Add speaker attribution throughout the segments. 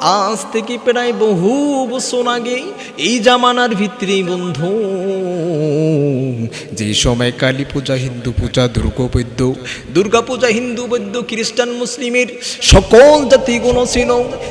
Speaker 1: আজ থেকে প্রায় বহু বছর আগে এই জামানার ভিতরে বন্ধু। যে সময় কালী পূজা হিন্দু পূজা দুর্গা বৈদ্য দুর্গা পূজা হিন্দু বৈদ্য খ্রিস্টান মুসলিমের সকল জাতিগুলো ছিল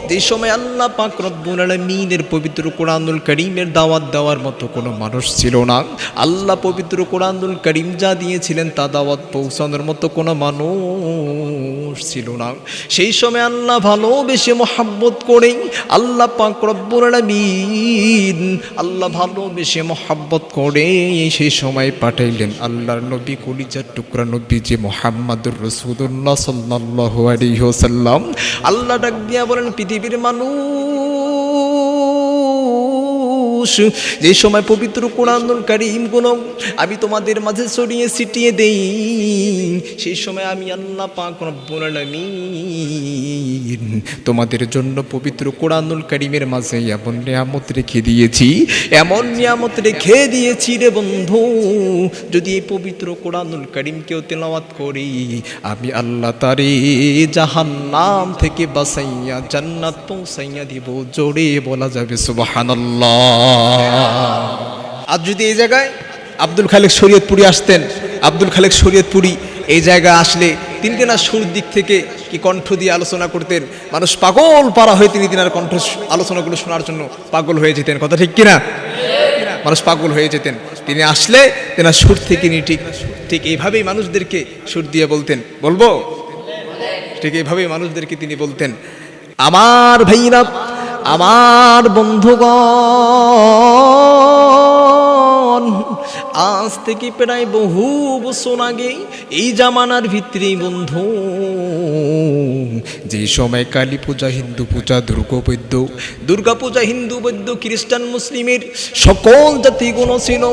Speaker 1: যে সময় আল্লাহ পাক রব্বুল আলামিনের পবিত্র কোরআনুল করিমের দাওয়াত দেওয়ার মতো কোনো মানুষ ছিল না। আল্লাহ পবিত্র কোরআনুল করিম যা দিয়েছিলেন তা দাওয়াত পৌঁছানোর মতো কোনো মানুষ ছিল না। সেই সময় আল্লাহ ভালোবেসে মোহাব্বত করেই আল্লাহ পাক রব্বুল আলামিন আল্লাহ ভালোবেসে মোহাম্মত করে সেই সময় পাঠাইলেন আল্লাহর নবী কলিজার টুকরা নবী যে মোহাম্মদুর রসুদুল্লাহ সাল্লাহ আলী হোসাল্লাম আল্লাহ ডাক দিয়া বলেন, পৃথিবীর মানুষ যে সময় পবিত্র কোরআনুল কারিমগুলো আমি তোমাদের মাঝে ছড়িয়ে ছিটিয়ে দেই, সেই সময় আমি আল্লাহ পাক তোমাদের জন্য পবিত্র কোরআনুল কারিমের মাঝে এমন নিয়ামত রেখে দিয়েছি। এমন নিয়ামত রেখে দিয়েছি রে বন্ধু, যদি এই পবিত্র কোরআনুল কারিম কেউ তেলাওয়াত করি, আমি আল্লাহ তারে জাহান নাম থেকে বাসাইয়া জান্নাত পৌঁছাইয়া দিব, জোরে বলা যাবে সুবহানাল্লাহ। আজ যদি এই জায়গায় আব্দুল খালেক শরীয়তপুরি আসতেন, আব্দুল খালেক শরীয়তপুরি এই জায়গায় আসলে তিনি তেনার সুর দিক থেকে কি কণ্ঠ দিয়ে আলোচনা করতেন? মানুষ পাগল পারা হয়ে তিনি তেনার কণ্ঠ আলোচনাগুলো শোনার জন্য পাগল হয়ে যেতেন। কথা ঠিক কিনা? মানুষ পাগল হয়ে যেতেন। তিনি আসলে তেনার সুর থেকে তিনি ঠিক ঠিক এইভাবেই মানুষদেরকে সুর দিয়ে বলতেন। বলব? ঠিক এইভাবেই মানুষদেরকে তিনি বলতেন। আমার ভাইরা, আমার বন্ধুগণ আজ থেকে প্রায় বহু বছর আগে এই জামানার ভিতরে বন্ধু, যে সময় কালী পূজা, হিন্দু পূজা, দুর্গা বৈদ্য দুর্গা পূজা, হিন্দু বৈদ্য খ্রিস্টান, মুসলিমের সকল জাতিগুলো ছিল,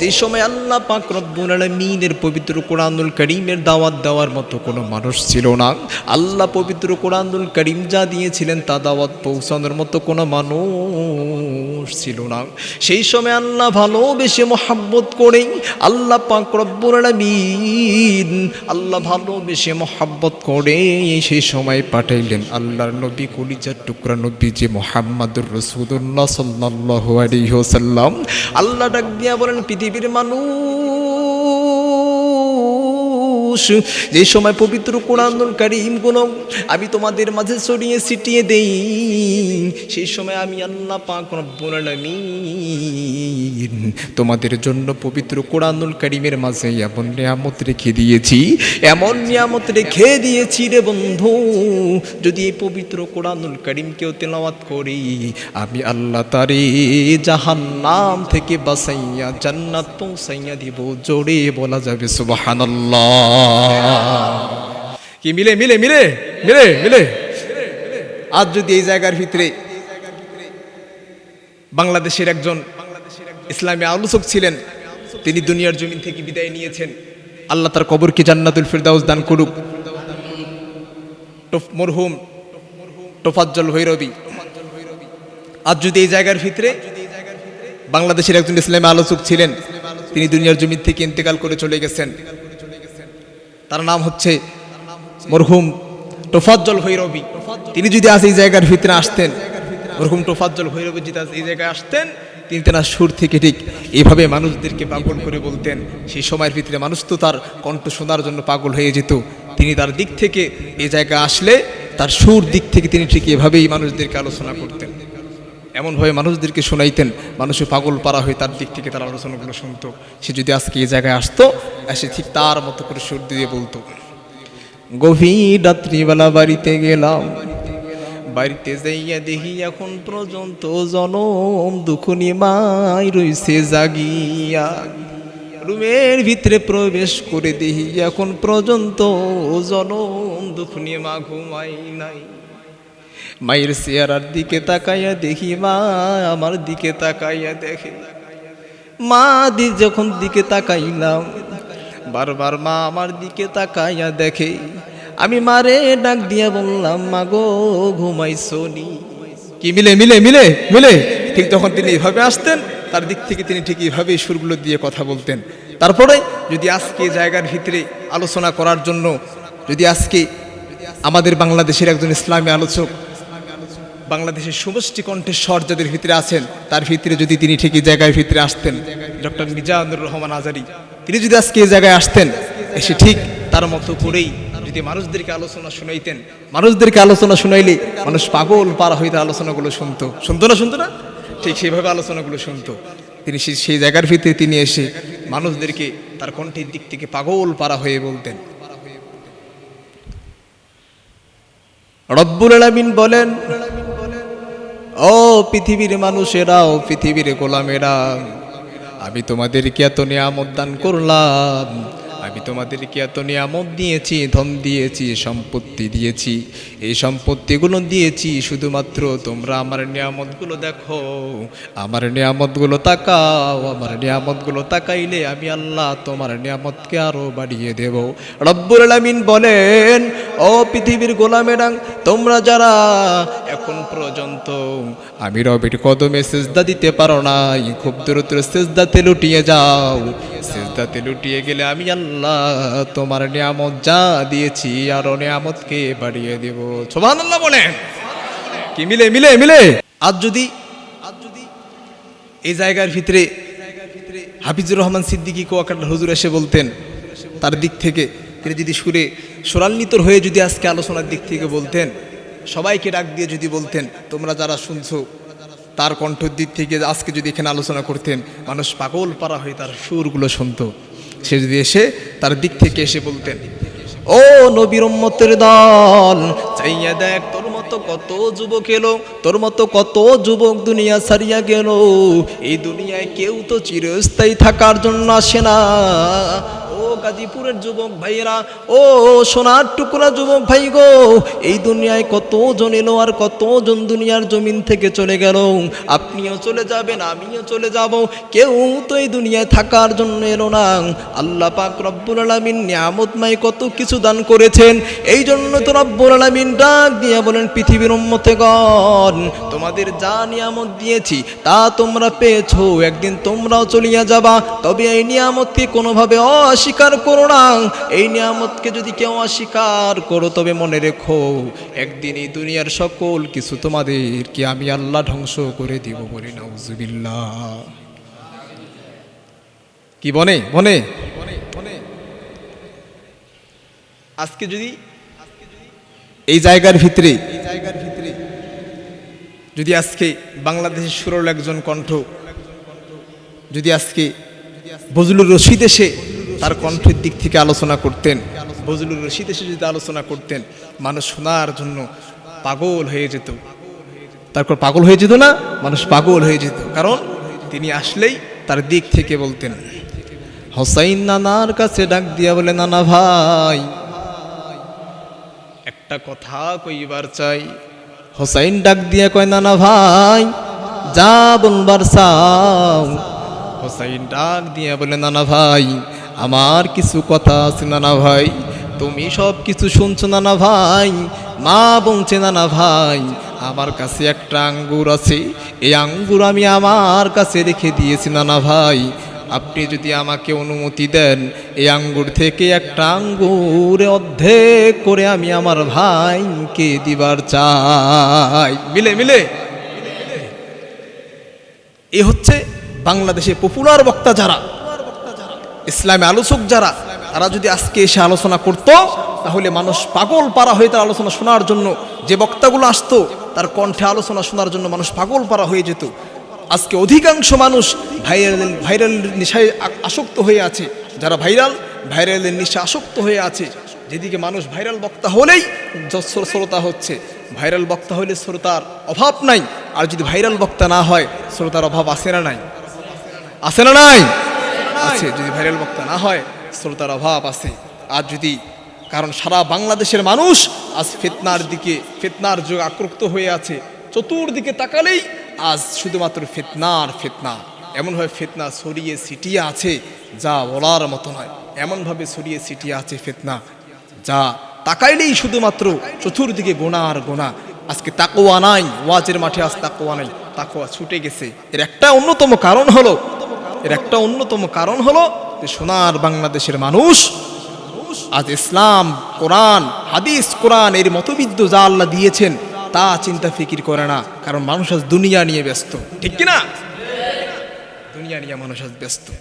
Speaker 1: যে সময় আল্লাহ পাক রব্বুল আলামিনের পবিত্র কোরআনুল করিমের দাওয়াত দেওয়ার মতো কোনো মানুষ ছিল না। আল্লাহ পবিত্র কোরআনুল করিম যা দিয়েছিলেন তা দাওয়াত পৌঁছানোর মতো কোনো মানুষ ছিল না। সেই সময় আল্লাহ ভালোবেসে মোহাব্বত করেই আল্লাহ পাক রব্বুল আলামিন আল্লাহ ভালোবেসে মোহাম্মদ করে সেই সময় পাঠাইলেন। আল্লাহর নবী কলিজার টুকরা নবী যে মোহাম্মদুর রসুদুল্লাহ সাল্লাহ আলাইহি ওয়াসাল্লাম। আল্লাহ ডাক দিয়া বলেন, পৃথিবীর মানুষ যে সময় পবিত্র কোরআনুল কারিমগুলো আমি তোমাদের মাঝে ছড়িয়ে ছিটিয়ে দেই। সেই সময় আমি আল্লাহ পাক রব্বুল তোমাদের জন্য পবিত্র কোরআনুল কারিমের মাঝে এমন নিয়ামত রেখে দিয়েছি। এমন নিয়ামত রেখে দিয়েছি রে বন্ধু, যদি এই পবিত্র কোরআনুল কারিম কেউ তেলাওয়াত করি, আমি আল্লাহ তারে জাহান নাম থেকে বাসাইয়া জান্নাত পৌঁছাইয়া দিব। জোরে বলা যাবে, সুবহানাল্লাহ। কি, মিলে মিলে মিলে মিলে মিলে? আজ যদি এই জায়গার ভিতরে বাংলাদেশের একজন ইসলামী আলোচক ছিলেন, তিনি দুনিয়ার জমিন থেকে বিদায় নিয়েছেন, আল্লাহ তার কবরকে জান্নাতুল ফিরদাউস দান করুক। মরহুম, টোফাজ্জল ভৈরবী আজ যদি এই জায়গার ভিতরে বাংলাদেশের একজন ইসলামী আলোচক ছিলেন, তিনি দুনিয়ার জমিন থেকে ইন্তেকাল করে চলে গেছেন তার নাম হচ্ছে মরহুম টোফাজ্জল ভৈরবী। তিনি যদি আজ এই জায়গার ভিতরে আসতেন, মরহুম টোফাজ্জল ভৈরবী যদি আজ এই জায়গায় আসতেন, তিনি তেনার সুর থেকে ঠিক এইভাবে মানুষদেরকে পাগল করে বলতেন। সেই সময়ের ভিতরে মানুষ তো তার কণ্ঠ শোনার জন্য পাগল হয়ে যেত। তিনি তার দিক থেকে এই জায়গায় আসলে, তার সুর দিক থেকে তিনি ঠিক এভাবেই মানুষদেরকে আলোচনা করতেন। এমনভাবে মানুষদেরকে শোনাইতেন মানুষও পাগল পারা হয়ে তার দিক থেকে তার আলোচনাগুলো শুনতো। সে যদি আজকে এই জায়গায় আসতো এসে ঠিক তার মতো করে সুর দিয়ে বলতো। গভীর রাত্রিবেলা বাড়িতে গেলাম। বাড়িতে যাইয়া দেখি এখন পর্যন্ত জনম দুখুনি মাই রইছে জাগিয়া। রুমের ভিতরে প্রবেশ করে দেখি এখন পর্যন্ত জনম দুখুনি মা ঘুমাই নাই। মায়ের চেয়ারার দিকে তাকাইয়া দেখি মা, আমার দিকে তাকাইয়া দেখে। মা, দি যখন দিকে তাকাইলাম, বারবার মা আমার দিকে তাকাইয়া দেখে। আমি মারে ডাক দিয়া বললাম, মা গো ঘুমাইছনি কি, মিলে মিলে মিলে মিলে। ঠিক যখন তিনি এইভাবে আসতেন, তার দিক থেকে তিনি ঠিক এইভাবেই সুরগুলো দিয়ে কথা বলতেন। তারপরে যদি আজকে জায়গার ভিতরে আলোচনা করার জন্য, যদি আজকে আমাদের বাংলাদেশের একজন ইসলামী আলোচক বাংলাদেশের সমষ্টি কণ্ঠেশ্বর যাদের ভিতরে আছেন, তার ভিতরে যদি তিনি ঠিকই জায়গায় ভিতরে আসতেন, ডক্টর মিজানুর রহমান আজারি, তিনি যদি আজকে এই জায়গায় আসতেন, এসে ঠিক তার মতো করেই যদি মানুষদেরকে আলোচনা শুনাইতেন, মানুষদেরকে আলোচনা শুনাইলে মানুষ পাগল পারা হইতে আলোচনাগুলো শুনতো। শুনতো না শুনতো না? ঠিক সেইভাবে আলোচনাগুলো শুনতো। তিনি সেই জায়গার ভিতরে তিনি এসে মানুষদেরকে তার কণ্ঠের দিক থেকে পাগল পারা হয়ে বলতেন। রব্বুল আলামিন বলেন ও পৃথিবীর মানুষেরা ও পৃথিবীর গোলামেরা, আমি তোমাদেরকে এত নিয়ামত দান করলাম, আমি তোমাদেরকে এত নিয়ামত দিয়েছি, ধন দিয়েছি, সম্পত্তি দিয়েছি, এই সম্পত্তিগুলো দিয়েছি, শুধুমাত্র তোমরা আমার নিয়ামতগুলো দেখো, আমার নিয়ামতগুলো তাকাও, আমার নিয়ামতগুলো তাকাইলে আমি আল্লাহ তোমার নিয়ামতকে আরও বাড়িয়ে দেব। রব্বুল আলামিন বলেন, ও পৃথিবীর গোলামেরা, তোমরা যারা এখন পর্যন্ত। আমি রবির কদমে সেজদা দিতে পারো নাই। খুব দ্রুত সেজদাতে লুটিয়ে যাও। সেজদাতে লুটিয়ে গেলে আমি আল্লাহ তোমার নিয়ামত যা দিয়েছি আরও নিয়ামতকে বাড়িয়ে দেব। সোমান আল্লাহ বলেন। কি মিলে মিলে মিলে? আজ যদি আজ যদি এই জায়গার ভিতরে হাফিজুর রহমান সিদ্দিকী কোয়াকাটা হুজুর এসে বলতেন, তার দিক থেকে, তিনি যদি সুরে সুরান্বিতর হয়ে যদি আজকে আলোচনার দিক থেকে বলতেন সবাইকে ডাক দিয়ে যদি বলতেন, তোমরা যারা শুনছো, তার কণ্ঠর দিক থেকে আজকে যদি এখানে আলোচনা করতেন, মানুষ পাগল পারা হয়ে তার সুরগুলো শুনতো। সে যদি এসে তার দিক থেকে এসে বলতেন, ও নবীর উম্মতের দল, চাইয়া দেখ তোর মতো কত যুবক এলো, তোর মতো কত যুবক দুনিয়া ছাড়িয়া গেল। এই দুনিয়ায় কেউ তো চিরস্থায়ী থাকার জন্য আসে না। ও গাজীপুরের যুবক ভাইয়েরা, ও সোনার টুকরা যুবক ভাই গো, এই দুনিয়ায় কতজন এলো আর কতজন দুনিয়ার জমিন থেকে চলে গেল? আপনিও চলে যাবেন, আমিও চলে যাব। কেউ তো এই দুনিয়ায় থাকার জন্য এলো না। আল্লাহ পাক রব্বুল আলামিন নিয়ামতময় কত কিছু দান করেছেন। এই জন্য তো রব্বুল আলামিন ডাক দিয়ে বলেন, পৃথিবীর উম্মতে গণ, তোমাদের যা নিয়ামত দিয়েছি তা তোমরা পেয়েছ, একদিন তোমরাও চলিয়া যাবা। তবে এই নিয়ামতকে কোনোভাবে অস্বীকার করো না। এই নিয়ামতকে যদি কেউ অস্বীকার করো, তবে মনে রেখো, একদিন এই দুনিয়ার সকল কিছু তোমাদেরকে আমি আল্লাহ ধ্বংস করে দিব বলে। নাউজুবিল্লাহ। কি বনে বনে আজকে যদি এই জায়গার ভিতরে এই জায়গার ভিতরে যদি আজকে বাংলাদেশের সুরল একজন কণ্ঠ, যদি আজকে বজলুর রশিদ এসে তার কণ্ঠের দিক থেকে আলোচনা করতেন। বজলুর রশিদ এসে যদি আলোচনা করতেন মানুষ শোনার জন্য পাগল হয়ে যেত। তারপর পাগল হয়ে যেত না মানুষ পাগল হয়ে যেত। কারণ তিনি আসলেই তার দিক থেকে বলতেন। হোসাইন নানার কাছে ডাক দিয়া বলে নানা ভাই একটা কথা কইবার চাই। হোসাইন ডাক দিয়া কয় নানা ভাই যা বলবার চাও। হোসাইন ডাক দিয়া বলে নানা ভাই আমার কিছু কথা আছে, নানা ভাই। তুমি সব কিছু শুনছো, নানা ভাই। মা বলছে, নানা ভাই, আমার কাছে একটা আঙ্গুর আছে। এই আঙ্গুর আমি আমার কাছে রেখে দিয়েছি, নানা ভাই। আপনি যদি আমাকে অনুমতি দেন, এই আঙ্গুর থেকে একটা আঙ্গুরে অর্ধেক করে আমি আমার ভাইকে দিবার চাই। মিলে মিলে। এ হচ্ছে বাংলাদেশে পপুলার বক্তা যারা। ইসলামী আলোচক যারা, তারা যদি আজকে এসে আলোচনা করত, তাহলে মানুষ পাগল পারা হয়ে তার আলোচনা শোনার জন্য যে বক্তাগুলো আসতো, তার কণ্ঠে আলোচনা শোনার জন্য মানুষ পাগল পারা হয়ে যেত। আজকে অধিকাংশ মানুষ ভাইরাল ভাইরাল নেশায় আসক্ত হয়ে আছে। যারা ভাইরাল, ভাইরালের নেশা আসক্ত হয়ে আছে। যেদিকে মানুষ ভাইরাল বক্তা হলেই শ্রোতা হচ্ছে। ভাইরাল বক্তা হলে শ্রোতার অভাব নাই। আর যদি ভাইরাল বক্তা না হয়, শ্রোতার অভাব আছে না নাই? আসে না নাই? আছে, যদি ভাইরাল বক্তা না হয়, শ্রোতার অভাব আছে। আর যদি কারণ সারা বাংলাদেশের মানুষ আজ ফিতনার দিকে, ফিতনার যুগ আক্রুক্ত হয়ে আছে, চতুর্দিকে তাকালেই আজ শুধুমাত্র ফিতনার ফিতনা। এমনভাবে ফিতনা ছড়িয়ে ছিটিয়ে আছে, যা বলার মতো নয়। এমনভাবে ছড়িয়ে ছিটিয়ে আছে ফিতনা, যা তাকাইলেই শুধুমাত্র চতুর্দিকে গোনা আর গোনা। আজকে তাকোয়া নাই, ওয়াজের মাঠে আজ তাকোয়া নাই তাকোয়া ছুটে গেছে। এর একটা অন্যতম কারণ হলো এর একটা অন্যতম কারণ হলো যে সোনার বাংলাদেশের মানুষ, আজ ইসলাম, কোরআন, হাদিস, কোরআন, এর মতবিদ্য যা আল্লাহ দিয়েছেন, তা চিন্তা ফিকির করে না। কারণ মানুষ আজ দুনিয়া নিয়ে ব্যস্ত। ঠিক কিনা? দুনিয়া নিয়ে মানুষ আজ ব্যস্ত।